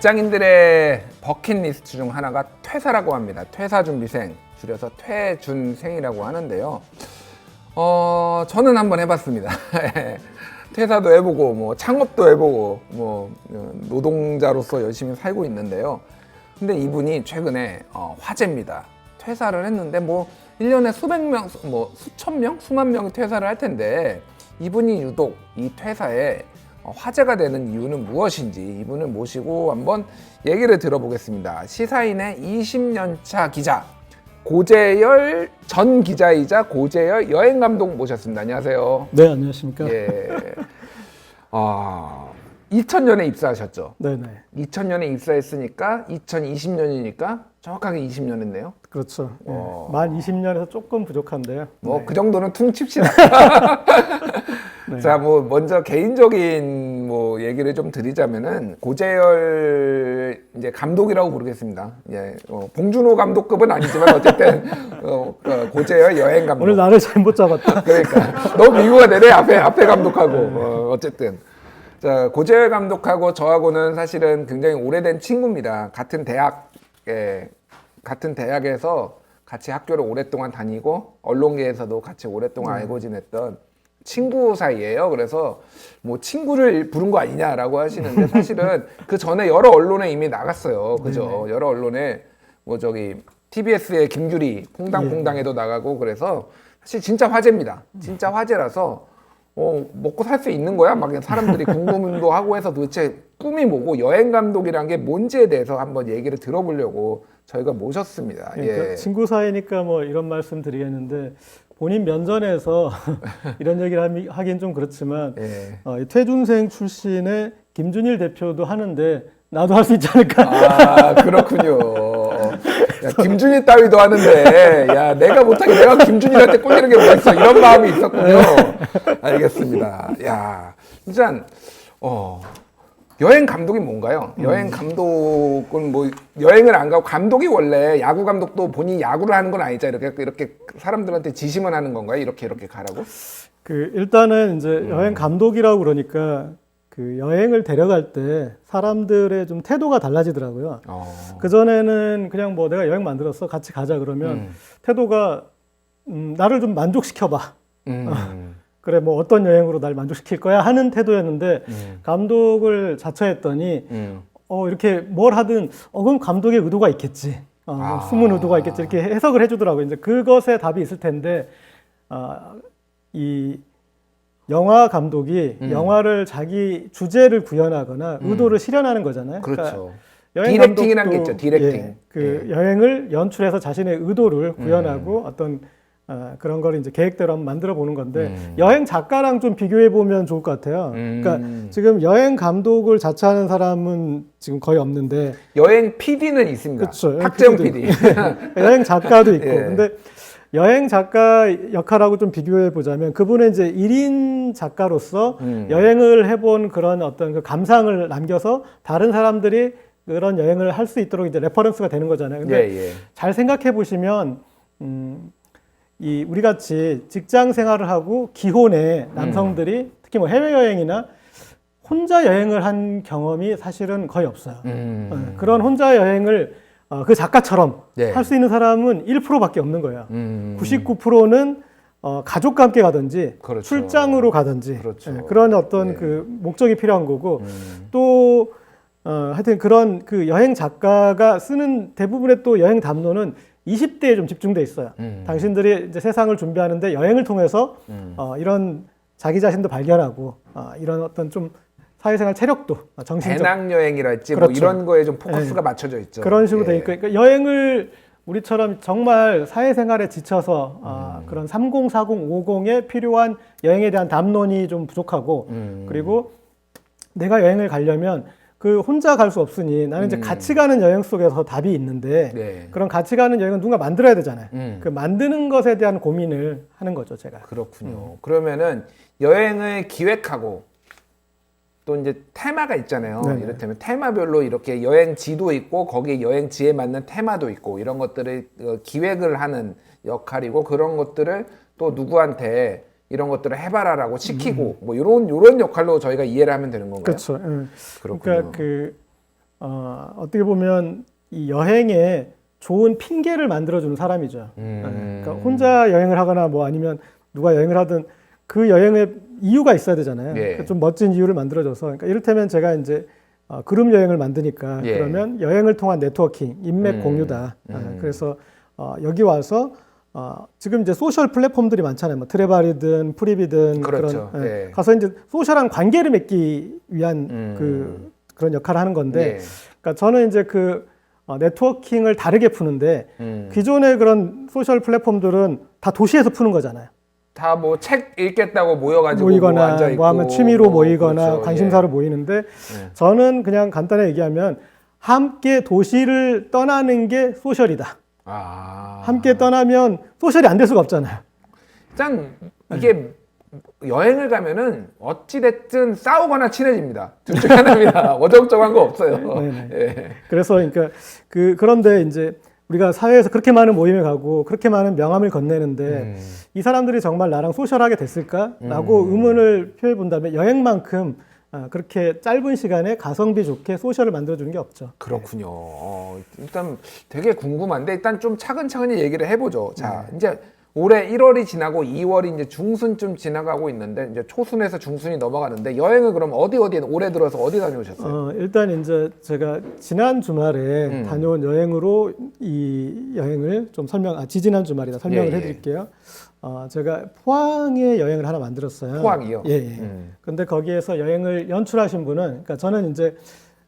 직장인들의 버킷리스트 중 하나가 퇴사라고 합니다. 퇴사 준비생 줄여서 퇴준생이라고 하는데요. 어 저는 한번 해봤습니다. 퇴사도 해보고 뭐 창업도 해보고 뭐 어, 노동자로서 열심히 살고 있는데요. 근데 이분이 최근에 어, 화제입니다. 퇴사를 했는데 뭐 1년에 수백 명, 뭐 수천 명, 수만 명이 퇴사를 할 텐데 이분이 유독 이 퇴사에 어, 화제가 되는 이유는 무엇인지 이분을 모시고 한번 얘기를 들어보겠습니다. 시사인의 20년 차 기자 고재열 전 기자이자 고재열 여행 감독 모셨습니다. 안녕하세요. 네, 안녕하십니까? 예. 아, 2000년에 입사하셨죠. 네 네. 2000년에 입사했으니까 2020년이니까 정확하게 20년 했네요. 그렇죠. 예. 어. 만 20년에서 조금 부족한데요. 뭐 네. 그 정도는 퉁칩시다. 네. 자, 뭐 먼저 개인적인 뭐 얘기를 좀 드리자면은 고재열 이제 감독이라고 부르겠습니다. 예, 어, 봉준호 감독급은 아니지만 어쨌든 어, 어, 고재열 여행 감독. 오늘 나를 잘못 잡았다. 그러니까 너무 미국가 내내 앞에 앞에 감독하고 어, 어쨌든 자 고재열 감독하고 저하고는 사실은 굉장히 오래된 친구입니다. 같은 대학에 같은 대학에서 같이 학교를 오랫동안 다니고 언론계에서도 같이 오랫동안 알고 지냈던 친구 사이예요. 그래서 뭐 친구를 부른 거 아니냐라고 하시는데 사실은 그 전에 여러 언론에 이미 나갔어요. 그죠? 여러 언론에 뭐 저기 TBS의 김규리 퐁당퐁당에도 나가고 그래서 사실 진짜 화제입니다. 진짜 화제라서 어, 먹고 살 수 있는 거야? 막 사람들이 궁금도 하고 해서 도대체 꿈이 뭐고 여행 감독이란 게 뭔지에 대해서 한번 얘기를 들어보려고 저희가 모셨습니다. 그러니까 예. 친구 사이니까 뭐 이런 말씀 드리겠는데 본인 면전에서 이런 얘기를 하긴 좀 그렇지만 예. 어, 이 퇴준생 출신의 김준일 대표도 하는데 나도 할 수 있지 않을까? 아 그렇군요. 야, 김준일 따위도 하는데 야 내가 못하게 내가 김준일한테 꼴리는 게 뭐였어 이런 마음이 있었군요. 알겠습니다. 야 진짜 어 여행 감독이 뭔가요? 여행 감독은 뭐 여행을 안 가고 감독이 원래 야구 감독도 본인이 야구를 하는 건 아니죠. 이렇게 이렇게 사람들한테 지시만 하는 건가요? 이렇게 이렇게 가라고? 그 일단은 이제 음. 여행 감독이라고 그러니까 그 여행을 데려갈 때 사람들의 좀 태도가 달라지더라고요. 어. 그 전에는 그냥 뭐 내가 여행 만들었어 같이 가자 그러면 음. 태도가 음, 나를 좀 만족시켜봐. 음. 그래 뭐 어떤 여행으로 날 만족시킬 거야 하는 태도였는데 음. 감독을 자처했더니 음. 어 이렇게 뭘 하든 어 그럼 감독의 의도가 있겠지. 어, 아. 숨은 의도가 있겠지 이렇게 해석을 해주더라고요. 이제 그것에 답이 있을 텐데 아, 이 영화 감독이 음. 영화를 자기 주제를 구현하거나 의도를 실현하는 거잖아요. 그러니까 그렇죠. 여행 디렉팅이란 게 있죠, 디렉팅. 예, 그 여행을 연출해서 자신의 의도를 음. 구현하고 어떤 어, 그런 걸 이제 계획대로 한번 만들어 보는 건데 음. 여행 작가랑 좀 비교해 보면 좋을 것 같아요. 음. 그러니까 지금 여행 감독을 자처하는 사람은 지금 거의 없는데 여행 PD는 있습니다. 여행 박재영 PD 여행 작가도 있고 예. 근데 여행 작가 역할하고 좀 비교해 보자면 그분은 이제 1인 작가로서 음. 여행을 해본 그런 어떤 그 감상을 남겨서 다른 사람들이 그런 여행을 할 수 있도록 이제 레퍼런스가 되는 거잖아요. 근데 예, 예. 잘 생각해 보시면 음, 이 우리 같이 직장 생활을 하고 기혼의 음. 남성들이 특히 뭐 해외 여행이나 혼자 여행을 한 경험이 사실은 거의 없어요. 음. 어, 그런 혼자 여행을 어, 그 작가처럼 네. 할수 있는 사람은 1%밖에 없는 거예요. 음. 99%는 어, 가족과 함께 가든지 그렇죠. 출장으로 가든지 그렇죠. 예, 그런 어떤 네. 그 목적이 필요한 거고 음. 또 어, 하여튼 그런 그 여행 작가가 쓰는 대부분의 또 여행 담론은 20대에 좀 집중돼 있어요. 음. 당신들이 이제 세상을 준비하는데 여행을 통해서 음. 어, 이런 자기 자신도 발견하고 어, 이런 어떤 좀 사회생활 체력도 어, 정신적 배낭 여행이랄지 뭐 그렇죠. 이런 거에 좀 포커스가 맞춰져 있죠. 그런 식으로 예. 되니까 그러니까 여행을 우리처럼 정말 사회생활에 지쳐서 음. 아, 그런 30, 40, 50에 필요한 여행에 대한 담론이 좀 부족하고 음. 그리고 내가 여행을 가려면 그 혼자 갈 수 없으니 나는 이제 음. 같이 가는 여행 속에서 답이 있는데 네. 그런 같이 가는 여행은 누가 만들어야 되잖아요. 음. 그 만드는 것에 대한 고민을 하는 거죠, 제가. 그렇군요. 그러면은 여행을 기획하고 또 이제 테마가 있잖아요. 네네. 이를테면 테마별로 이렇게 여행지도 있고 거기에 여행지에 맞는 테마도 있고 이런 것들을 어, 기획을 하는 역할이고 그런 것들을 또 누구한테 이런 것들을 해봐라라고 시키고 뭐 이런 이런 역할로 저희가 이해를 하면 되는 건가요? 그렇죠. 예. 그렇군요. 그러니까 그 어, 어떻게 보면 이 여행에 좋은 핑계를 만들어주는 사람이죠. 음. 그러니까 혼자 여행을 하거나 뭐 아니면 누가 여행을 하든 그 여행에 이유가 있어야 되잖아요. 예. 그러니까 좀 멋진 이유를 만들어줘서 그러니까 이를테면 제가 이제 어, 그룹 여행을 만드니까 예. 그러면 여행을 통한 네트워킹, 인맥 음. 공유다. 아, 음. 그래서 어, 여기 와서 어, 지금 이제 소셜 플랫폼들이 많잖아요. 뭐 트레발이든 프리비든 그렇죠. 런 예. 가서 이제 소셜한 관계를 맺기 위한 음. 그 그런 역할을 하는 건데, 예. 그러니까 저는 이제 그 어, 네트워킹을 다르게 푸는데 음. 기존의 그런 소셜 플랫폼들은 다 도시에서 푸는 거잖아요. 다 뭐 책 읽겠다고 모여가지고 모이거나 뭐 앉아 있고 뭐 하면 취미로 모이거나 그렇죠. 관심사로 모이는데 예. 저는 그냥 간단하게 얘기하면 함께 도시를 떠나는 게 소셜이다. 아. 함께 떠나면 소셜이 안 될 수가 없잖아요. 일단 이게 여행을 가면은 어찌 됐든 싸우거나 친해집니다. 둘 중에 하나입니다. 어정쩡한 거 없어요. 네네. 예. 그래서 그러니까 그 그런데 이제 우리가 사회에서 그렇게 많은 모임에 가고 그렇게 많은 명함을 건네는데 음. 이 사람들이 정말 나랑 소셜하게 됐을까라고 음. 의문을 표해 본다면 여행만큼 아, 그렇게 짧은 시간에 가성비 좋게 소셜을 만들어주는 게 없죠. 그렇군요. 어, 일단 되게 궁금한데 일단 좀 차근차근히 얘기를 해보죠. 자, 네. 이제 올해 1월이 지나고 2월이 이제 중순쯤 지나가고 있는데 이제 초순에서 중순이 넘어가는데 여행을 그럼 어디 어디 올해 들어서 어디 다녀오셨어요? 어, 일단 이제 제가 지난 주말에 음. 다녀온 여행으로 이 여행을 좀 설명, 아, 지지난 주말이다 설명을 예, 예. 해드릴게요. 어, 제가 포항에 여행을 하나 만들었어요. 포항이요? 예, 예. 음. 근데 거기에서 여행을 연출하신 분은, 그러니까 저는 이제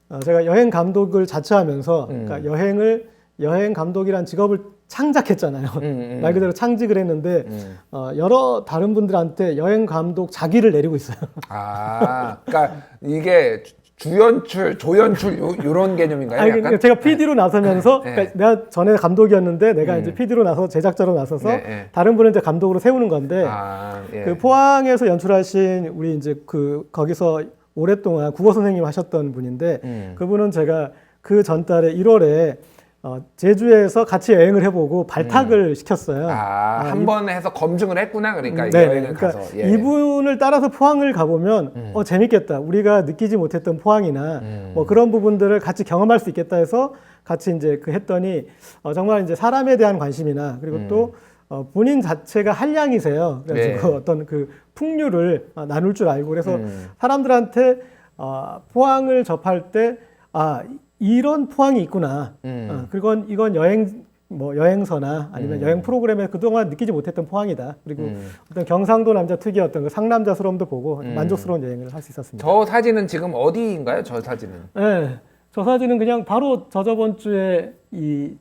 어, 제가 여행 감독을 자처하면서, 음. 그러니까 여행을 여행 감독이란 직업을 창작했잖아요. 음, 음. 말 그대로 창직을 했는데 음. 어, 여러 다른 분들한테 여행 감독 자기를 내리고 있어요. 아, 그러니까 이게 주- 주연출, 조연출 요, 요런 개념인가요? 아니? 그러니까 제가 PD로 나서면서 네. 그러니까 내가 전에 감독이었는데 내가 음. 이제 PD로 나서 제작자로 나서서 네, 네. 다른 분을 이제 감독으로 세우는 건데 아, 예. 그 포항에서 연출하신 우리 이제 그 거기서 오랫동안 국어 선생님 하셨던 분인데 음. 그분은 제가 그 전달에 1월에 어, 제주에서 같이 여행을 해보고 발탁을 시켰어요. 음. 아, 한 이- 번 해서 검증을 했구나. 그러니까 이 네, 여행을 그러니까 가서. 예. 이분을 따라서 포항을 가보면 음. 어 재밌겠다. 우리가 느끼지 못했던 포항이나 음. 뭐 그런 부분들을 같이 경험할 수 있겠다 해서 같이 이제 그 했더니 어 정말 이제 사람에 대한 관심이나 그리고 음. 또 어, 본인 자체가 한량이세요. 그래서 네. 어떤 그 풍류를 어, 나눌 줄 알고 그래서 음. 사람들한테 어, 포항을 접할 때 아 이런 포항이 있구나. 음. 어, 그건 이건 여행 뭐 여행서나 아니면 음. 여행 프로그램에 그동안 느끼지 못했던 포항이다. 그리고 음. 어떤 경상도 남자 특유의 어떤 그 상남자스러움도 보고 음. 만족스러운 여행을 할 수 있었습니다. 저 사진은 지금 어디인가요? 저 사진은. 네, 저 사진은 그냥 바로 저 저번 주에 이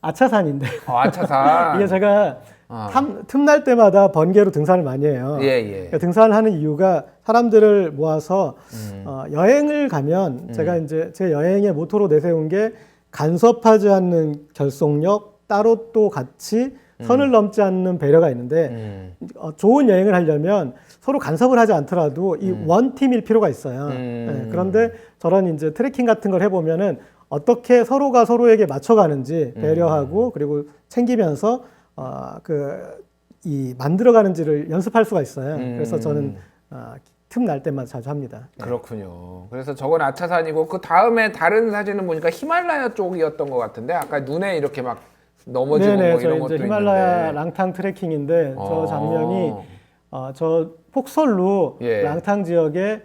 아차산인데 어, 아차산. 이게 제가 아. 탐, 틈날 때마다 번개로 등산을 많이 해요. 예, 예. 그러니까 등산을 하는 이유가 사람들을 모아서 음. 어, 여행을 가면 제가 이제 제 여행의 모토로 내세운 게 간섭하지 않는 결속력, 따로 또 같이 선을 넘지 않는 배려가 있는데 음. 어, 좋은 여행을 하려면 서로 간섭을 하지 않더라도 이 원팀일 필요가 있어요. 음. 네, 그런데 저런 이제 트레킹 같은 걸 해보면은 어떻게 서로가 서로에게 맞춰가는지 음. 배려하고 그리고 챙기면서 어, 그이 만들어가는지를 연습할 수가 있어요. 음. 그래서 저는 어, 틈날 때마다 자주 합니다. 그렇군요. 그래서 저건 아차산이고 그 다음에 다른 사진은 보니까 히말라야 쪽이었던 것 같은데 아까 눈에 이렇게 막 넘어지고 네네, 뭐저 이런 것도 이제 히말라야 있는데. 랑탕 트레킹인데 어. 저 장면이 어, 저 폭설로 예. 랑탕 지역에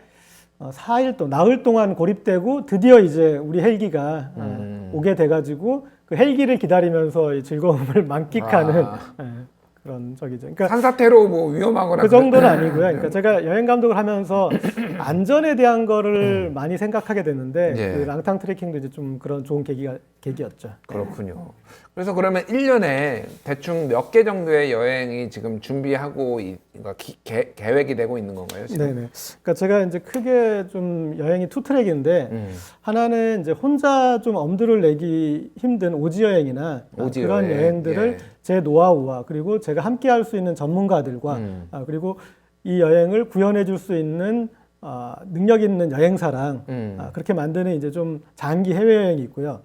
어, 4일 동안 나흘 동안 고립되고 드디어 이제 우리 헬기가 어, 음. 오게 돼가지고 그 헬기를 기다리면서 이 즐거움을 만끽하는 아. 예, 그런 적이죠. 그러니까 산사태로 뭐 위험하거나 그 정도는 아니고요. 그러니까 제가 여행 감독을 하면서 안전에 대한 거를 많이 생각하게 됐는데 음. 예. 그 랑탕 트레킹도 이제 좀 그런 좋은 계기가 계기였죠. 그렇군요. 그래서 그러면 1년에 대충 몇 개 정도의 여행이 지금 준비하고 이- 그러니까 기- 계, 계획이 되고 있는 건가요? 지금? 네네. 그러니까 제가 이제 크게 좀 여행이 투 트랙인데 음. 하나는 이제 혼자 좀 엄두를 내기 힘든 오지 여행이나 오지 그런 여행, 여행들을 예. 제 노하우와 그리고 제가 함께 할 수 있는 전문가들과 음. 아, 그리고 이 여행을 구현해 줄 수 있는 아, 능력 있는 여행사랑 음. 아, 그렇게 만드는 이제 좀 장기 해외 여행이 있고요.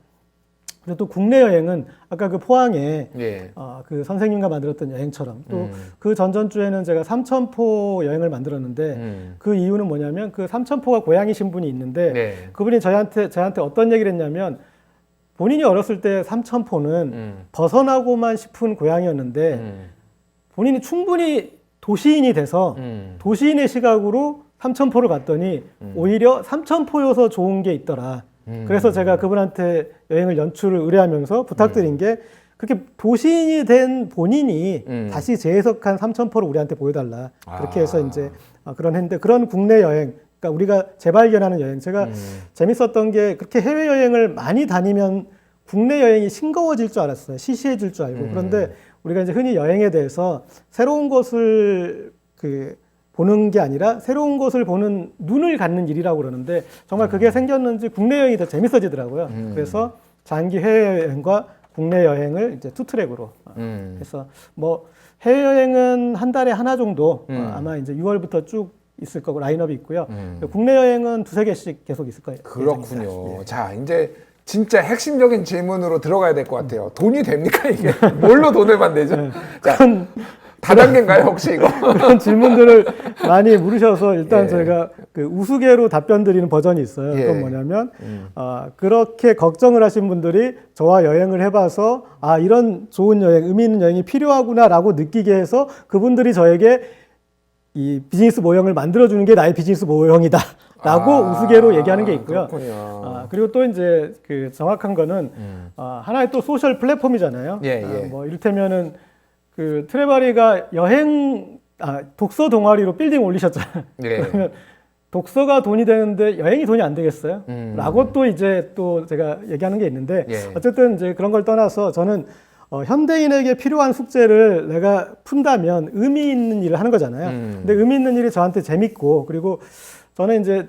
그리고 또 국내 여행은 아까 그 포항에 예. 어, 그 선생님과 만들었던 여행처럼 또 음. 그 전전주에는 제가 삼천포 여행을 만들었는데 음. 그 이유는 뭐냐면 그 삼천포가 고향이신 분이 있는데 네. 그분이 저희한테 저한테 어떤 얘기를 했냐면 본인이 어렸을 때 삼천포는 음. 벗어나고만 싶은 고향이었는데 음. 본인이 충분히 도시인이 돼서 음. 도시인의 시각으로 삼천포를 갔더니 오히려 삼천포여서 좋은 게 있더라. 음. 그래서 제가 그분한테 여행을 연출을 의뢰하면서 부탁드린 게 그렇게 도시인이 된 본인이 음. 다시 재해석한 삼천포를 우리한테 보여달라. 그렇게 해서 아. 이제 어, 그런 했는데 그런 국내 여행, 그러니까 우리가 재발견하는 여행, 제가 음. 재밌었던 게 그렇게 해외 여행을 많이 다니면 국내 여행이 싱거워질 줄 알았어요. 시시해질 줄 알고. 음. 그런데 우리가 이제 흔히 여행에 대해서 새로운 것을 그 보는 게 아니라 새로운 것을 보는 눈을 갖는 일이라고 그러는데 정말 그게 생겼는지 국내 여행이 더 재밌어지더라고요. 음. 그래서 장기 해외 여행과 국내 여행을 이제 투 트랙으로 음. 해서 뭐 해외 여행은 한 달에 하나 정도 음. 어, 아마 이제 6월부터 쭉 있을 거고 라인업이 있고요. 음. 국내 여행은 두세 개씩 계속 있을 거예요. 그렇군요. 자, 이제 진짜 핵심적인 질문으로 들어가야 될 것 같아요. 돈이 됩니까 이게? 뭘로 돈을 만들죠? 자, 그런 다단계인가요 혹시 이거? 그런 질문들을 많이 물으셔서 일단 예. 저희가 그 우스개로 답변 드리는 버전이 있어요. 예. 그건 뭐냐면 음. 아, 그렇게 걱정을 하신 분들이 저와 여행을 해봐서 아 이런 좋은 여행, 의미 있는 여행이 필요하구나라고 느끼게 해서 그분들이 저에게 이 비즈니스 모형을 만들어주는 게 나의 비즈니스 모형이다 라고 아, 우스개로 얘기하는 게 있고요. 그렇군요. 아, 그리고 또 이제 그 정확한 거는 음. 아, 하나의 또 소셜 플랫폼이잖아요. 예, 아, 예. 뭐 이를테면은 그 트레바리가 여행 아, 독서 동아리로 빌딩 올리셨잖아요. 예. 그러면 독서가 돈이 되는데 여행이 돈이 안 되겠어요? 음. 라고 또 이제 또 제가 얘기하는 게 있는데 예. 어쨌든 이제 그런 걸 떠나서 저는 어, 현대인에게 필요한 숙제를 내가 푼다면 의미 있는 일을 하는 거잖아요. 음. 근데 의미 있는 일이 저한테 재밌고 그리고 저는 이제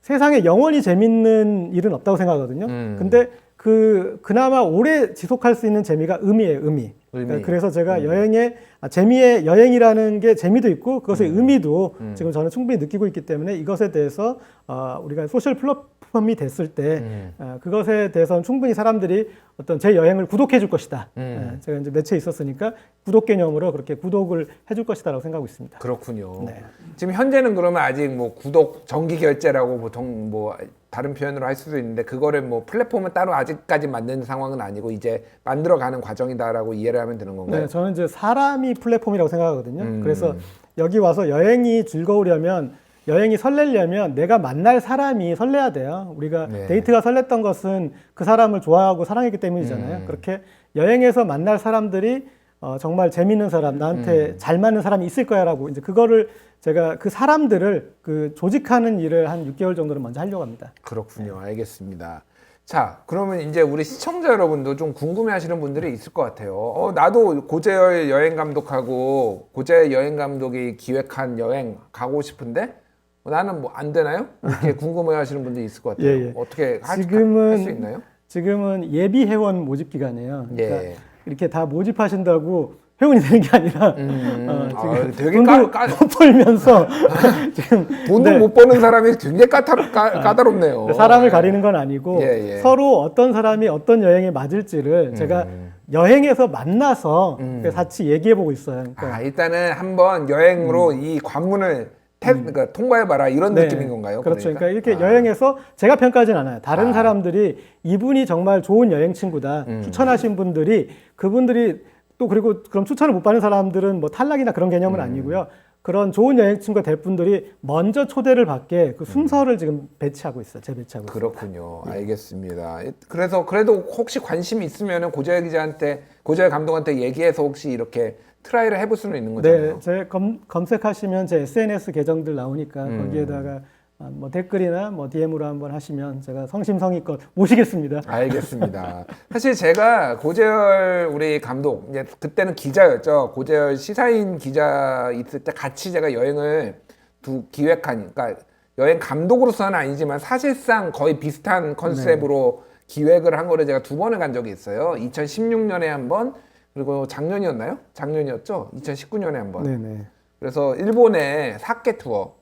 세상에 영원히 재밌는 일은 없다고 생각하거든요. 음. 근데 그 그나마 오래 지속할 수 있는 재미가 의미예요, 의미. 의미. 그러니까 그래서 제가 여행의 아, 재미의 여행이라는 게 재미도 있고 그것의 의미도 음. 지금 저는 충분히 느끼고 있기 때문에 이것에 대해서 어, 우리가 소셜 플랫 폼이 됐을 때 음. 어, 그것에 대해서는 충분히 사람들이 어떤 제 여행을 구독해 줄 것이다. 음. 예, 제가 이제 매체에 있었으니까 구독 개념으로 그렇게 구독을 해줄 것이다라고 생각하고 있습니다. 그렇군요. 네. 지금 현재는 그러면 아직 뭐 구독 정기 결제라고 보통 뭐 다른 표현으로 할 수도 있는데 그거를 뭐 플랫폼을 따로 아직까지 만든 상황은 아니고 이제 만들어가는 과정이다라고 이해를 하면 되는 건가요? 네, 저는 이제 사람이 플랫폼이라고 생각하거든요. 음. 그래서 여기 와서 여행이 즐거우려면 여행이 설레려면 내가 만날 사람이 설레야 돼요. 우리가 네. 데이트가 설렜던 것은 그 사람을 좋아하고 사랑했기 때문이잖아요. 음. 그렇게 여행에서 만날 사람들이 어, 정말 재밌는 사람, 나한테 음. 잘 맞는 사람이 있을 거야라고 이제 그거를 제가 그 사람들을 그 조직하는 일을 한 6개월 정도는 먼저 하려고 합니다. 그렇군요. 알겠습니다. 자, 그러면 이제 우리 시청자 여러분도 좀 궁금해 하시는 분들이 있을 것 같아요. 어, 나도 고재열 여행 감독하고 고재 여행 감독이 기획한 여행 가고 싶은데 어, 나는 뭐 안 되나요? 이렇게 궁금해 하시는 분들이 있을 것 같아요. 예, 예. 어떻게 할수 지금은 있나요? 지금은 예비 회원 모집 기간이에요. 그러니까 예. 이렇게 다 모집하신다고 회원이 되는 게 아니라 음, 어, 아, 지금 되게 돈도 까, 까, 못 벌면서 지금 돈도 네. 못 버는 사람이 굉장히 까다, 까, 까다롭네요. 사람을 가리는 건 아니고 예, 예. 서로 어떤 사람이 어떤 여행에 맞을지를 제가 여행에서 만나서 음. 같이 얘기해 보고 있어요. 그러니까 아, 일단은 한번 여행으로 이 관문을 테, 그러니까 통과해봐라 이런 음. 네. 느낌인 건가요? 그렇죠. 그러니까, 이렇게 아. 여행에서 제가 평가하진 않아요. 다른 아. 사람들이 이분이 정말 좋은 여행 친구다 음. 추천하신 분들이 그분들이 또 그리고 그럼 추천을 못 받는 사람들은 뭐 탈락이나 그런 개념은 음. 아니고요. 그런 좋은 여행 친구가 될 분들이 먼저 초대를 받게 그 순서를 지금 배치하고 있어요. 재배치하고. 그렇군요. 알겠습니다. 그래서 그래도 혹시 관심이 있으면은 고재열 기자한테 고재열 감독한테 얘기해서 혹시 이렇게 트라이를 해볼 수는 있는 네, 거잖아요. 제 검, 검색하시면 제 SNS 계정들 나오니까 음. 거기에다가 아, 뭐 댓글이나 뭐 DM으로 한번 하시면 제가 성심성의껏 모시겠습니다. 알겠습니다. 사실 제가 고재열 우리 감독 이제 그때는 기자였죠. 고재열 시사인 기자 있을 때 같이 제가 여행을 두 기획한 그러니까 여행 감독으로서는 아니지만 사실상 거의 비슷한 컨셉으로 기획을 한 거를 제가 두 번을 간 적이 있어요. 2016년에 한 번, 그리고 작년이었나요? 작년이었죠. 2019년에 한 번. 네네. 그래서 일본의 사케 투어.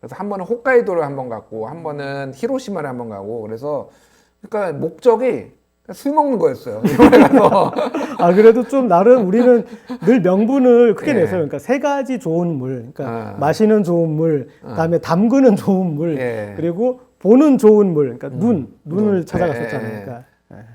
그래서 한 번은 홋카이도를 한 번 갔고 한 번은 히로시마를 한 번 가고 그래서 그러니까 목적이 술 먹는 거였어요. 아 그래도 좀 나름 우리는 늘 명분을 크게 예. 내서요. 그러니까 세 가지 좋은 물, 그러니까 아. 마시는 좋은 물, 그다음에 담그는 좋은 물, 예. 그리고 보는 좋은 물, 그러니까 눈, 눈을 눈. 찾아갔었잖아요. 예, 예. 그러니까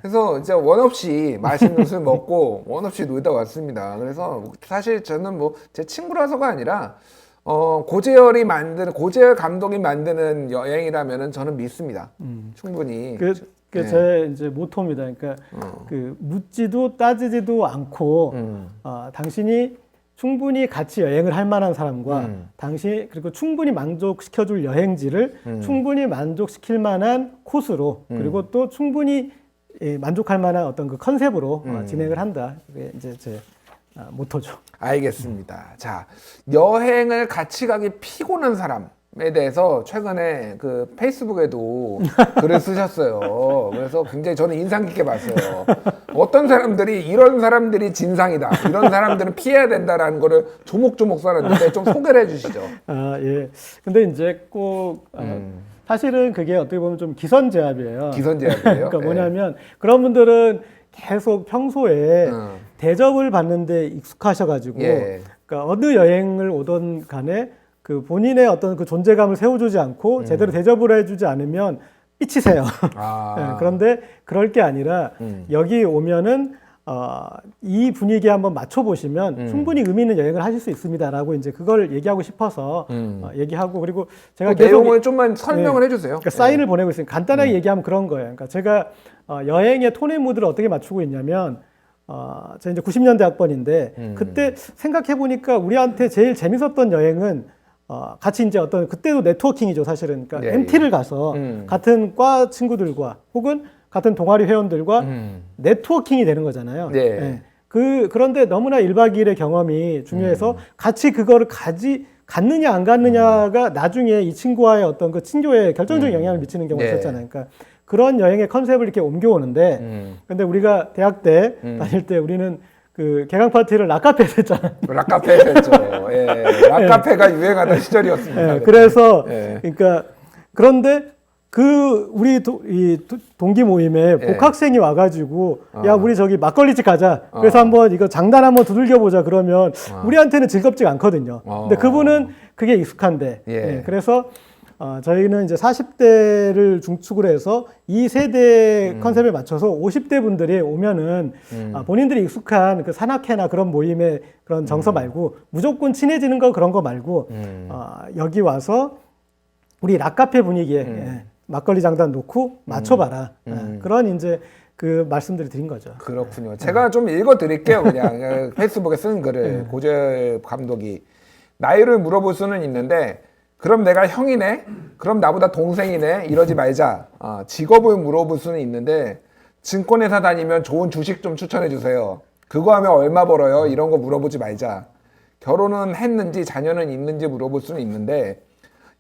그래서 이제 원 없이 맛있는 술 먹고 원 없이 놀다 왔습니다. 그래서 사실 저는 뭐 제 친구라서가 아니라 어 고재열이 만드는 고재열 감독이 만드는 여행이라면은 저는 믿습니다. 충분히. 그, 그 예. 제 이제 모토입니다. 그러니까 어. 그 묻지도 따지지도 않고 음. 어, 당신이 충분히 같이 여행을 할 만한 사람과 음. 당신 그리고 충분히 만족시켜줄 여행지를 음. 충분히 만족시킬 만한 코스로 그리고 또 충분히 예, 만족할 만한 어떤 그 컨셉으로 음. 어, 진행을 한다. 그게 이제 제 아, 모토죠. 알겠습니다. 자, 여행을 같이 가기 피곤한 사람 에 대해서 최근에 그 페이스북에도 글을 쓰셨어요. 그래서 굉장히 저는 인상 깊게 봤어요. 어떤 사람들이 이런 사람들이 진상이다. 이런 사람들은 피해야 된다라는 거를 조목조목 써놨는데 좀 소개를 해주시죠. 아 예. 근데 이제 꼭 어, 음. 사실은 그게 어떻게 보면 좀 기선 제압이에요. 기선 제압이에요. 그러니까 예. 뭐냐면 그런 분들은 계속 평소에 음. 대접을 받는데 익숙하셔가지고 예. 그러니까 어느 여행을 오던 간에 그 본인의 어떤 그 존재감을 세워주지 않고 음. 제대로 대접을 해주지 않으면 삐치세요. 아. 예, 그런데 그럴 게 아니라 음. 여기 오면은 어, 이 분위기에 한번 맞춰 보시면 음. 충분히 의미 있는 여행을 하실 수 있습니다라고 이제 그걸 얘기하고 싶어서 음. 어, 얘기하고 그리고 그 제가 계속 내용을 좀만 설명을 해주세요. 그러니까 사인을 예. 보내고 있으니까 간단하게 얘기하면 그런 거예요. 그러니까 제가 어, 여행의 톤의 무드를 어떻게 맞추고 있냐면 어, 제가 이제 90년대 학번인데 음. 그때 생각해 보니까 우리한테 제일 재밌었던 여행은 어, 같이 이제 어떤 그때도 네트워킹이죠 사실은. 그러니까 예, MT를 가서 음. 같은 과 친구들과 혹은 같은 동아리 회원들과 음. 네트워킹이 되는 거잖아요. 네. 그 그런데 너무나 1박 2일의 경험이 음. 중요해서 같이 그거를 가지 갔느냐 안 갔느냐가 나중에 이 친구와의 어떤 그 친교에 결정적인 영향을 미치는 경우가 네. 있었잖아요. 그러니까 그런 여행의 컨셉을 이렇게 옮겨오는데 음. 근데 우리가 대학 때 음. 다닐 때 우리는 그 개강 파티를 락카페에서 했잖아요. 락카페였죠. 예. 락카페가 유행하던 시절이었습니다. 예, 그래서 예. 그러니까 그런데 그 우리 도, 이 도- 동기 모임에 예. 복학생이 와가지고 어. 야 우리 저기 막걸리집 가자. 어. 그래서 한번 이거 장단 한번 두들겨 보자. 그러면 우리한테는 즐겁지가 않거든요. 어. 근데 그분은 그게 익숙한데. 예. 예, 그래서 어, 저희는 이제 40대를 중축을 해서 이 세대 컨셉에 맞춰서 50대 분들이 오면은 음. 아, 본인들이 익숙한 그 산악회나 그런 모임의 그런 정서 말고 무조건 친해지는 거 그런 거 말고 음. 어, 여기 와서 우리 락카페 분위기에 예, 막걸리 장단 놓고 맞춰봐라 음. 예, 그런 이제 그 말씀들을 드린 거죠. 그렇군요. 제가 좀 읽어드릴게요. 그냥 어, 페이스북에 쓴 네. 글을 고재 감독이 나이를 물어볼 수는 있는데 그럼 내가 형이네? 그럼 나보다 동생이네? 이러지 말자. 아, 직업을 물어볼 수는 있는데 증권회사 다니면 좋은 주식 좀 추천해 주세요. 그거 하면 얼마 벌어요? 이런 거 물어보지 말자. 결혼은 했는지 자녀는 있는지 물어볼 수는 있는데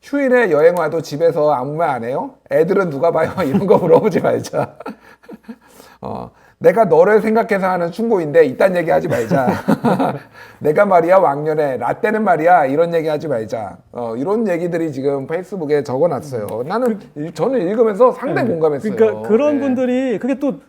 휴일에 여행 와도 집에서 아무 말 안 해요? 애들은 누가 봐요? 이런 거 물어보지 말자. 어, 내가 너를 생각해서 하는 충고인데 이딴 얘기 하지 말자. 내가 말이야 왕년에 라떼는 말이야 이런 얘기 하지 말자. 어, 이런 얘기들이 지금 페이스북에 적어놨어요. 나는 일- 저는 읽으면서 상당히 공감했어요. 그러니까 그런 네. 분들이 그게 또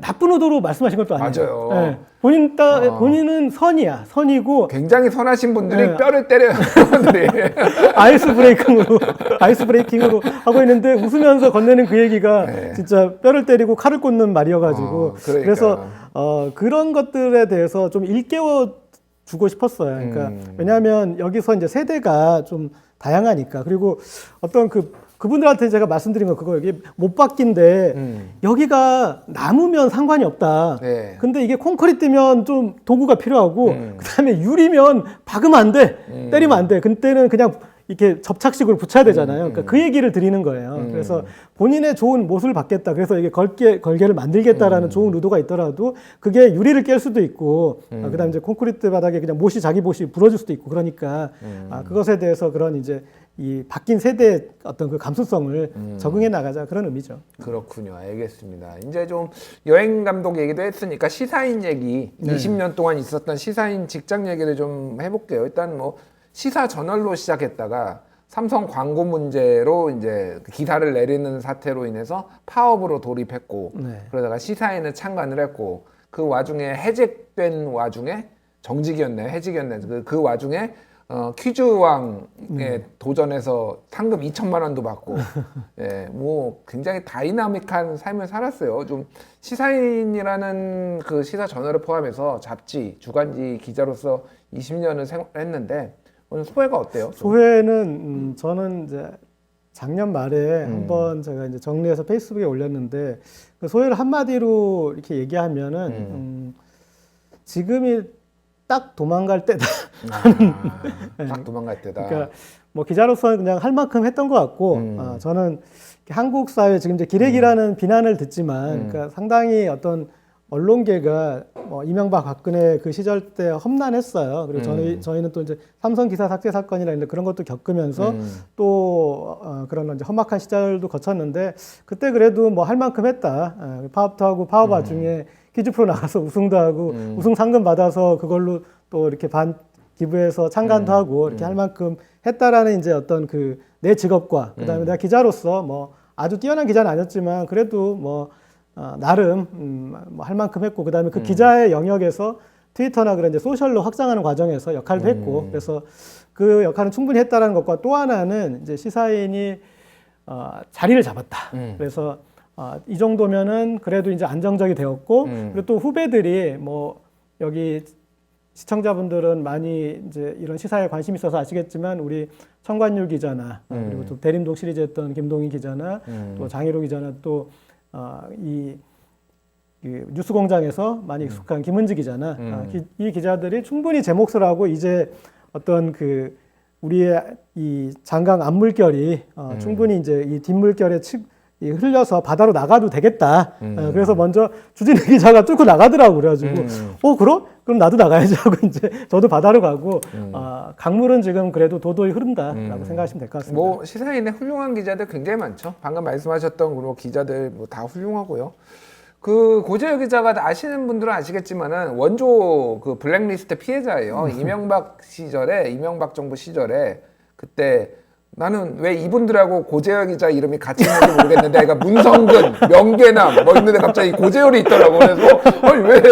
나쁜 의도로 말씀하신 것도 아니에요. 맞아요. 예, 본인 따 어. 본인은 선이야 선이고 굉장히 선하신 분들이 네. 뼈를 때려요. 분들이. 아이스 브레이킹으로 아이스 브레이킹으로 하고 있는데 웃으면서 건네는 그 얘기가 네. 진짜 뼈를 때리고 칼을 꽂는 말이어가지고 어, 그러니까요. 그래서 어, 그런 것들에 대해서 좀 일깨워 주고 싶었어요. 그러니까 음. 왜냐하면 여기서 이제 세대가 좀 다양하니까 그리고 어떤 그 그분들한테 제가 말씀드린 거 그거 여기 못 바뀐데 음. 여기가 나무면 상관이 없다. 네. 근데 이게 콘크리트면 좀 도구가 필요하고 음. 그다음에 유리면 박으면 안 돼. 때리면 안 돼. 그때는 그냥 이렇게 접착식으로 붙여야 되잖아요. 그러니까 그 얘기를 드리는 거예요. 음. 그래서 본인의 좋은 못을 받겠다. 그래서 이게 걸개 걸개를 음. 만들겠다라는 좋은 의도가 있더라도 그게 유리를 깰 수도 있고 음. 아, 그다음에 이제 콘크리트 바닥에 그냥 못이 자기 못이 부러질 수도 있고 그러니까 음. 아, 그것에 대해서 그런 이제 이 바뀐 세대의 어떤 그 감수성을 음. 적응해 나가자 그런 의미죠. 그렇군요. 알겠습니다. 이제 좀 여행 감독 얘기도 했으니까 시사인 얘기, 네. 20년 동안 있었던 시사인 직장 얘기를 좀 해볼게요. 일단 뭐 시사 저널로 시작했다가 삼성 광고 문제로 이제 그 기사를 내리는 사태로 인해서 파업으로 돌입했고 네. 그러다가 시사회는 창간을 했고 그 와중에 해직된 와중에 정직이었네요. 해직이었네. 그, 그 와중에 어, 퀴즈왕에 도전해서 상금 2천만 원도 받고, 예, 뭐 굉장히 다이나믹한 삶을 살았어요. 좀 시사인이라는 그 시사 저널을 포함해서 잡지, 주간지 기자로서 20년을 생활했는데 오늘 소회가 어때요? 소회는 음, 저는 이제 작년 말에 음. 한번 제가 이제 정리해서 페이스북에 올렸는데 그 소회를 한마디로 이렇게 얘기하면은 음, 지금이 딱 도망갈 때다. 아, 딱 도망갈 때다. 그러니까 뭐 기자로서는 그냥 할 만큼 했던 것 같고 음. 어, 저는 한국 사회 지금 이제 기레기라는 비난을 듣지만 음. 그러니까 상당히 어떤 언론계가 뭐 이명박 박근혜 그 시절 때 험난했어요. 그리고 음. 저희 저희는 또 이제 삼성 기사 삭제 사건이라 있는데 그런 것도 겪으면서 음. 또 어, 그런 이제 험악한 시절도 거쳤는데 그때 그래도 뭐 할 만큼 했다. 어, 파업도 하고 파업 와중에 퀴즈 프로 나가서 우승도 하고 음. 우승 상금 받아서 그걸로 또 이렇게 반 기부해서 창간도 음. 하고 이렇게 할 만큼 했다라는 이제 어떤 그 내 직업과 그다음에 음. 내가 기자로서 뭐 아주 뛰어난 기자는 아니었지만 그래도 뭐 어, 나름 음, 뭐할 만큼 했고 그다음에 음. 그 기자의 영역에서 트위터나 그런 이제 소셜로 확장하는 과정에서 역할도 했고 음. 그래서 그 역할은 충분히 했다라는 것과 또 하나는 이제 시사인이 어, 자리를 잡았다. 음. 그래서 어, 이 정도면은 그래도 이제 안정적이 되었고 음. 그리고 또 후배들이 뭐 여기 시청자분들은 많이 이제 이런 시사에 관심 있어서 아시겠지만 우리 청관율 기자나 어, 음. 그리고 또 대림독 시리즈 했던 김동희 기자나 음. 또 장희로 기자나 또 이 뉴스공장에서 많이 익숙한 김은지 기자나 음. 아, 기- 이 기자들이 충분히 제 몫을 하고 이제 어떤 그 우리의 이 장강 앞물결이 어, 음. 충분히 이제 이 뒷물결에 치, 이 흘려서 바다로 나가도 되겠다. 음. 어, 그래서 먼저 주진우 기자가 뚫고 나가더라고 그래가지고 음. 어 그럼 그럼 나도 나가야지 하고 이제 저도 바다로 가고 음. 아, 강물은 지금 그래도 도도히 흐른다라고 음. 생각하시면 될 것 같습니다. 뭐 시사인의 훌륭한 기자들 굉장히 많죠. 방금 말씀하셨던 그런 기자들 뭐 다 훌륭하고요. 그 고재혁 기자가 아시는 분들은 아시겠지만은 원조 그 블랙리스트 피해자예요. 이명박 시절에 이명박 정부 시절에 그때 나는 왜 이분들하고 고재혁 기자 이름이 같이 있는지 모르겠는데 그러니까 문성근, 명계남 뭐 있는데 갑자기 고재열이 있더라고. 그래서 아니 왜,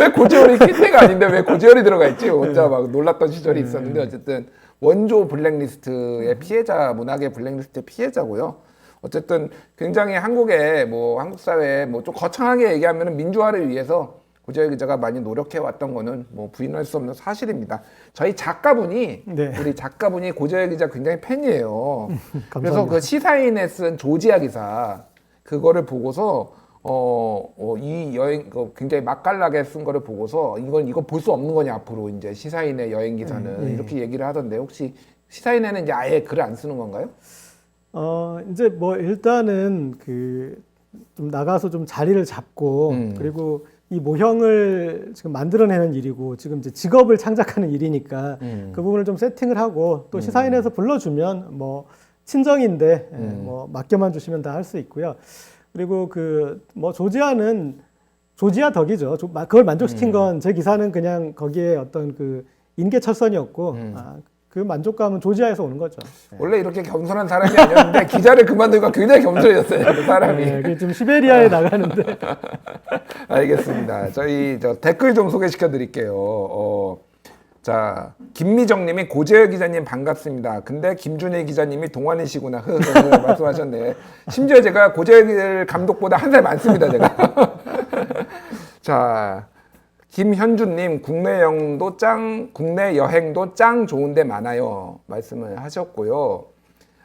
왜 고재열이 kit대가 아닌데 왜 고재열이 들어가 있지? 혼자 막 놀랐던 시절이 있었는데 어쨌든 원조 블랙리스트의 피해자, 문학의 블랙리스트의 피해자고요. 어쨌든 굉장히 한국의 뭐 한국 사회에 뭐 좀 거창하게 얘기하면 민주화를 위해서 고재혁 기자가 많이 노력해 왔던 거는 뭐 부인할 수 없는 사실입니다. 저희 작가분이 네. 우리 작가분이 고재혁 기자 굉장히 팬이에요. 그래서 감사합니다. 그 시사인에 쓴 조지아 기사 그거를 보고서 어, 어, 이 여행 그 굉장히 맛깔나게 쓴 거를 보고서 이건 이거 볼 수 없는 거냐 앞으로 이제 시사인의 여행 기사는 음, 예. 이렇게 얘기를 하던데 혹시 시사인에는 이제 아예 글을 안 쓰는 건가요? 어 이제 뭐 일단은 그 좀 나가서 좀 자리를 잡고 음. 그리고 이 모형을 지금 만들어내는 일이고 지금 이제 직업을 창작하는 일이니까 음. 그 부분을 좀 세팅을 하고 또 시사인에서 불러주면 뭐 친정인데 예, 음. 뭐 맡겨만 주시면 다 할 수 있고요. 그리고 그 뭐 조지아는 조지아 덕이죠. 조- 그걸 만족시킨 음. 건제 기사는 그냥 거기에 어떤 그 인계 철선이었고 음. 아, 그 만족감은 조지아에서 오는 거죠. 원래 이렇게 겸손한 사람이 아니었는데 기자를 그만두고 굉장히 겸손해졌어요 그 사람이. 네, 지금 시베리아에 나가는데 알겠습니다. 저희 저 댓글 좀 소개시켜 드릴게요. 어, 자, 김미정님이 고재열 기자님 반갑습니다. 근데 김준일 기자님이 동안이시구나. 말씀하셨네. 심지어 제가 고재열 감독보다 한 살 많습니다. 제가. 자, 김현주님 국내 여행도 짱 국내 여행도 짱 좋은데 많아요. 말씀을 하셨고요.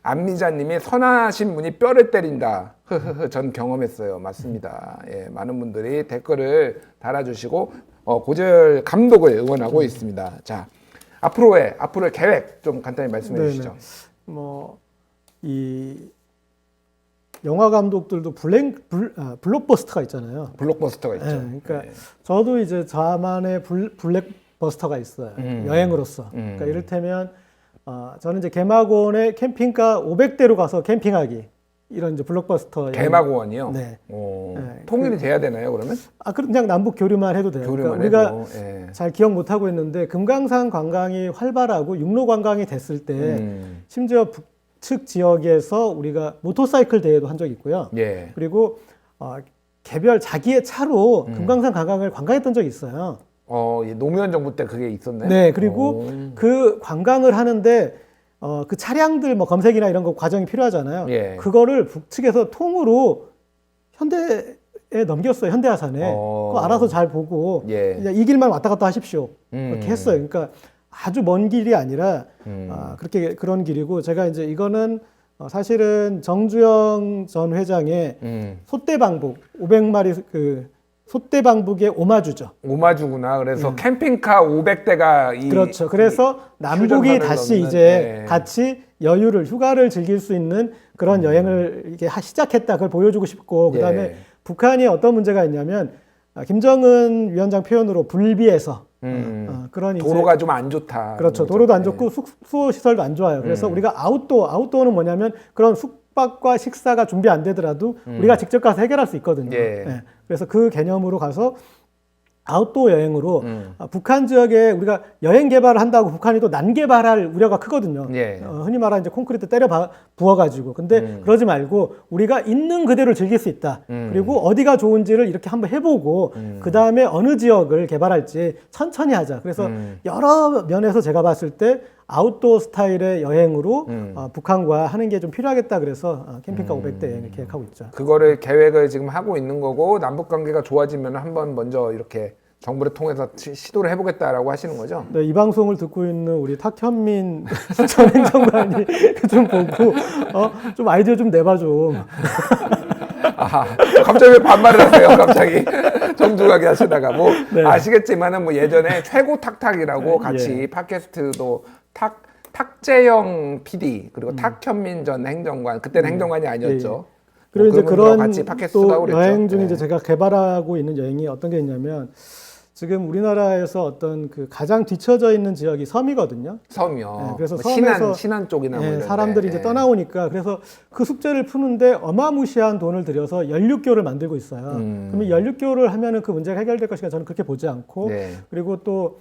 안미자님이 선하신 분이 뼈를 때린다. 흐흐흐 전 경험했어요. 맞습니다. 예, 많은 분들이 댓글을 달아주시고 어, 고절 감독을 응원하고 있습니다. 자 앞으로의 앞으로의 계획 좀 간단히 말씀해 네네. 주시죠. 뭐이 영화 감독들도 블랙 블, 아, 블록버스터가 있잖아요. 블록버스터가 있죠. 네, 그러니까 예. 저도 이제 저만의 블, 블랙버스터가 있어요. 음. 여행으로서. 음. 그러니까 이를테면 어, 저는 이제 개마고원에 캠핑카 500대로 가서 캠핑하기 이런 이제 블록버스터. 개마고원이요. 네. 오, 네, 통일이 돼야 되나요 그러면? 아 그냥 남북 교류만 해도 돼요. 교류만 그러니까 우리가 해도. 예. 잘 기억 못 하고 있는데 금강산 관광이 활발하고 육로 관광이 됐을 때 음. 심지어 북, 북 측 지역에서 우리가 모터사이클 대회도 한 적이 있고요. 예. 그리고 어, 개별 자기의 차로 음. 금강산 관광을 관광했던 적이 있어요. 어, 예, 노무현 정부 때 그게 있었네. 네, 그리고 오. 그 관광을 하는데 어, 그 차량들 뭐 검색이나 이런 거 과정이 필요하잖아요. 예. 그거를 북측에서 통으로 현대에 넘겼어요. 현대화산에. 어. 그거 알아서 잘 보고 예. 이제 이 길만 왔다 갔다 하십시오. 음. 그렇게 했어요. 그러니까 아주 먼 길이 아니라 음. 아, 그렇게 그런 길이고 제가 이제 이거는 어, 사실은 정주영 전 회장의 음. 소떼방북 500마리 그 소떼방북의 오마주죠. 오마주구나. 그래서 캠핑카 500대가 이 그렇죠. 그래서 남북이 다시 넘는, 이제 예. 같이 여유를 휴가를 즐길 수 있는 그런 여행을 이렇게 하- 시작했다. 그걸 보여주고 싶고 그다음에 예. 북한이 어떤 문제가 있냐면 아, 김정은 위원장 표현으로 불비해서 음. 어, 그런 이제 도로가 좀 안 좋다. 그렇죠. 그런 도로도 안. 좋고 숙소 시설도 안 좋아요. 그래서 음. 우리가 아웃도어, 아웃도어는 뭐냐면 그런 숙박과 식사가 준비 안 되더라도 음. 우리가 직접 가서 해결할 수 있거든요. 예. 예. 그래서 그 개념으로 가서 아웃도어 여행으로 음. 아, 북한 지역에 우리가 여행 개발을 한다고 북한이 또 난개발할 우려가 크거든요. 예. 어, 흔히 말하는 이제 콘크리트 때려 바- 부어가지고. 근데 음. 그러지 말고 우리가 있는 그대로 즐길 수 있다. 음. 그리고 어디가 좋은지를 이렇게 한번 해보고 음. 그 다음에 어느 지역을 개발할지 천천히 하자. 그래서 음. 여러 면에서 제가 봤을 때 아웃도어 스타일의 여행으로 음. 어, 북한과 하는 게 좀 필요하겠다. 그래서 어, 캠핑카 음. 500대 여행을 계획하고 있죠. 그거를 계획을 지금 하고 있는 거고 남북 관계가 좋아지면 한번 먼저 이렇게 정부를 통해서 시- 시도를 해보겠다라고 하시는 거죠. 네, 이 방송을 듣고 있는 우리 탁현민 전 행정관이 좀 보고 어, 좀 아이디어 좀 내봐 좀. 아, 갑자기 왜 반말을 하세요? 갑자기 정중하게 하시다가 뭐 네. 아시겠지만은 뭐 예전에 최고 탁탁이라고 같이 예. 팟캐스트도 탁 탁재영 PD 음. 그리고 탁현민 전 행정관 그때는 행정관이 아니었죠. 그리고 뭐 이제 그런 같이 또. 여행 중에 네. 이제 제가 개발하고 있는 여행이 어떤 게 있냐면 지금 우리나라에서 어떤 그 가장 뒤처져 있는 지역이 섬이거든요. 섬이요. 네, 그래서 뭐 섬에서 신안 신안 쪽이나 뭐 예, 이런데. 사람들이 이제 예. 떠나오니까 그래서 그 숙제를 푸는데 어마무시한 돈을 들여서 연륙교를 만들고 있어요. 음. 그러면 연륙교를 하면은 그 문제가 해결될 것이가 저는 그렇게 보지 않고 네. 그리고 또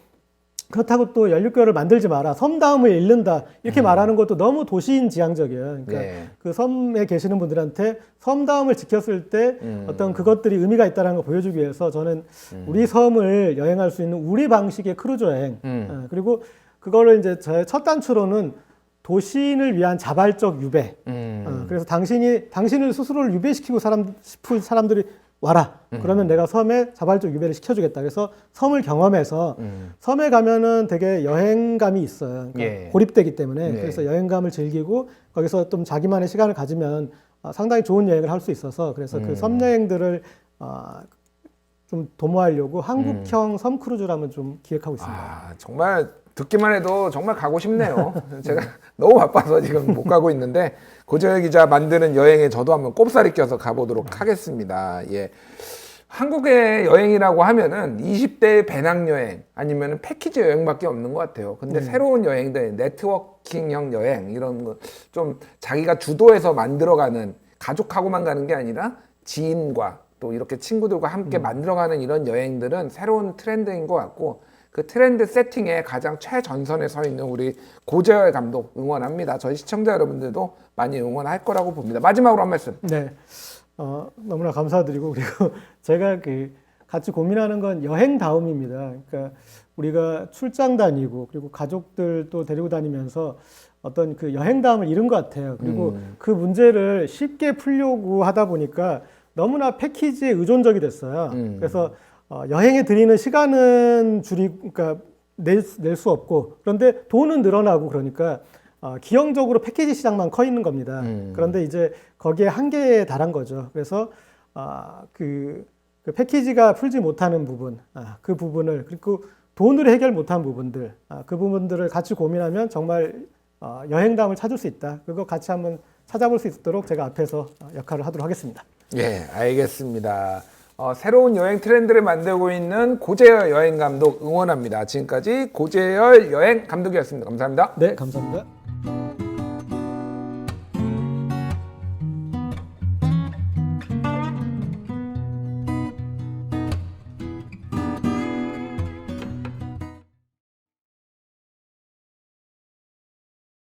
그렇다고 또 연륙교를 만들지 마라. 섬 다음을 잃는다. 이렇게 말하는 것도 너무 도시인 지향적이에요. 그러니까 음. 네. 그 섬에 계시는 분들한테 섬 다음을 지켰을 때 음. 어떤 그것들이 의미가 있다는 걸 보여주기 위해서 저는 우리 섬을 여행할 수 있는 우리 방식의 크루즈 여행 음. 어, 그리고 그거를 이제 저의 첫 단추로는 도시인을 위한 자발적 유배. 음. 어, 그래서 당신이 당신을 스스로를 유배시키고 사람 싶은 사람들이 와라. 음. 그러면 내가 섬에 자발적 유배를 시켜주겠다. 그래서 섬을 경험해서 음. 섬에 가면은 되게 여행감이 있어요. 그러니까 예. 고립되기 때문에 네. 그래서 여행감을 즐기고 거기서 좀 자기만의 시간을 가지면 어, 상당히 좋은 여행을 할 수 있어서 그래서 음. 그섬 여행들을 어, 좀 도모하려고 한국형 섬 크루즈를 좀 기획하고 있습니다. 음. 아 정말 듣기만 해도 정말 가고 싶네요. 제가 너무 바빠서 지금 못 가고 있는데 고재열 기자 만드는 여행에 저도 한번 꼽사리 껴서 가보도록 하겠습니다. 예. 한국의 여행이라고 하면은 20대 배낭여행 아니면 패키지 여행밖에 없는 것 같아요. 근데 새로운 여행들, 네트워킹형 여행 이런 거 좀 자기가 주도해서 만들어가는 가족하고만 가는 게 아니라 지인과 또 이렇게 친구들과 함께 만들어가는 이런 여행들은 새로운 트렌드인 것 같고 그 트렌드 세팅에 가장 최전선에 서 있는 우리 고재열 감독 응원합니다. 저희 시청자 여러분들도 많이 응원할 거라고 봅니다. 마지막으로 한 말씀. 네. 어, 너무나 감사드리고 그리고 제가 그 같이 고민하는 건 여행 다움입니다. 그러니까 우리가 출장 다니고 그리고 가족들도 데리고 다니면서 어떤 그 여행 다움을 잃은 것 같아요. 그리고 음. 그 문제를 쉽게 풀려고 하다 보니까 너무나 패키지에 의존적이 됐어요. 음. 그래서 어, 여행에 들이는 시간은 줄이 그러니까 낼수 없고 그런데 돈은 늘어나고 그러니까 어, 기형적으로 패키지 시장만 커 있는 겁니다. 음. 그런데 이제 거기에 한계에 달한 거죠. 그래서 아, 그, 그 패키지가 풀지 못하는 부분, 아, 그 부분을 그리고 돈으로 해결 못한 부분들, 아, 그 부분들을 같이 고민하면 정말 어, 여행담을 찾을 수 있다. 그거 같이 한번 찾아볼 수 있도록 제가 앞에서 어, 역할을 하도록 하겠습니다. 예, 알겠습니다. 어, 새로운 여행 트렌드를 만들고 있는 고재열 여행 감독 응원합니다. 지금까지 고재열 여행 감독이었습니다. 감사합니다. 네, 감사합니다.